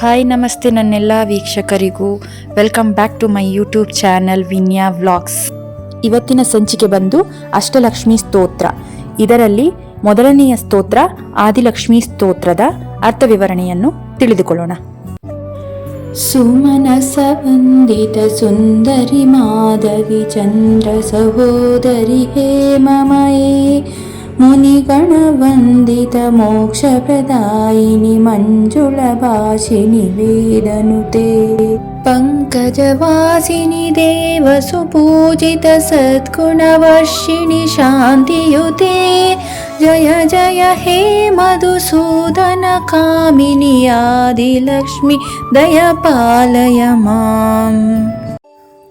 Hi ನಮಸ್ತೆ ನನ್ನೆಲ್ಲ ವೀಕ್ಷಕರಿಗೂ. Welcome back to my YouTube channel Vinya vlogs ಇವತ್ತಿನ ಸಂಚಿಕೆ ಬಂದು ಅಷ್ಟಲಕ್ಷ್ಮಿ ಸ್ತೋತ್ರ. ಇದರಲ್ಲಿ ಮೊದಲನೆಯ ಸ್ತೋತ್ರ ಆದಿಲಕ್ಷ್ಮಿ ಸ್ತೋತ್ರದ ಅರ್ಥ ವಿವರಣೆಯನ್ನು ತಿಳಿದುಕೊಳ್ಳೋಣ. ಸುಮನಸ ವಂದಿತ ಸುಂದರಿ ಮಾಧವಿ ಚಂದ್ರ ಸಹೋದರಿ ಹೇಮಮಯೇ मुनिगणवन्दितमोक्षप्रदायिनि मञ्जुलभाषिनि वेदनुते। पङ्कजवासिनि देवसुपूजितसद्गुणवर्षिणि शान्तियुते। जय जय हे मधुसूदनकामिनि आदिलक्ष्मि दयपालय माम्।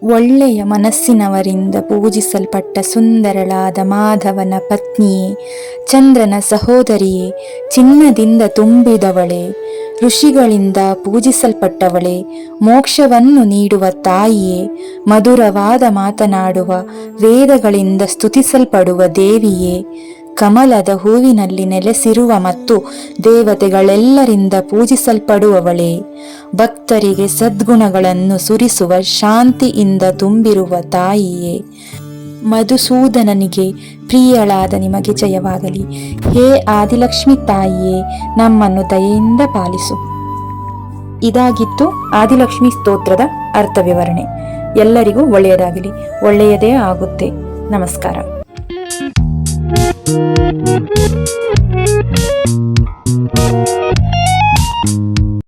ಒಳ್ಳೆಯ ಮನಸ್ಸಿನವರಿಂದ ಪೂಜಿಸಲ್ಪಟ್ಟ ಸುಂದರಳಾದ ಮಾಧವನ ಪತ್ನಿಯೇ, ಚಂದ್ರನ ಸಹೋದರಿಯೇ, ಚಿನ್ನದಿಂದ ತುಂಬಿದವಳೆ, ಋಷಿಗಳಿಂದ ಪೂಜಿಸಲ್ಪಟ್ಟವಳೆ, ಮೋಕ್ಷವನ್ನು ನೀಡುವ ತಾಯಿಯೇ, ಮಧುರವಾದ ಮಾತನಾಡುವ, ವೇದಗಳಿಂದ ಸ್ತುತಿಸಲ್ಪಡುವ ದೇವಿಯೇ ಕಮಲದ ಹೂವಿನಲ್ಲಿ ನೆಲೆಸಿರುವ ಮತ್ತು ದೇವತೆಗಳೆಲ್ಲರಿಂದ ಪೂಜಿಸಲ್ಪಡುವವಳೇ. ಭಕ್ತರಿಗೆ ಸದ್ಗುಣಗಳನ್ನು ಸುರಿಸುವ ಶಾಂತಿಯಿಂದ ತುಂಬಿರುವ ತಾಯಿಯೇ. ಮಧುಸೂದನನಿಗೆ ಪ್ರಿಯಳಾದ ನಿಮಗೆ ಜಯವಾಗಲಿ. ಹೇ ಆದಿಲಕ್ಷ್ಮಿ ತಾಯಿಯೇ, ನಮ್ಮನ್ನು ದಯೆಯಿಂದ ಪಾಲಿಸು. ಇದಾಗಿತ್ತು ಆದಿಲಕ್ಷ್ಮಿ ಸ್ತೋತ್ರದ ಅರ್ಥ ವಿವರಣೆ ಎಲ್ಲರಿಗೂ ಒಳ್ಳೆಯದಾಗಲಿ. ಒಳ್ಳೆಯದೇ ಆಗುತ್ತೆ. ನಮಸ್ಕಾರ. Thank you.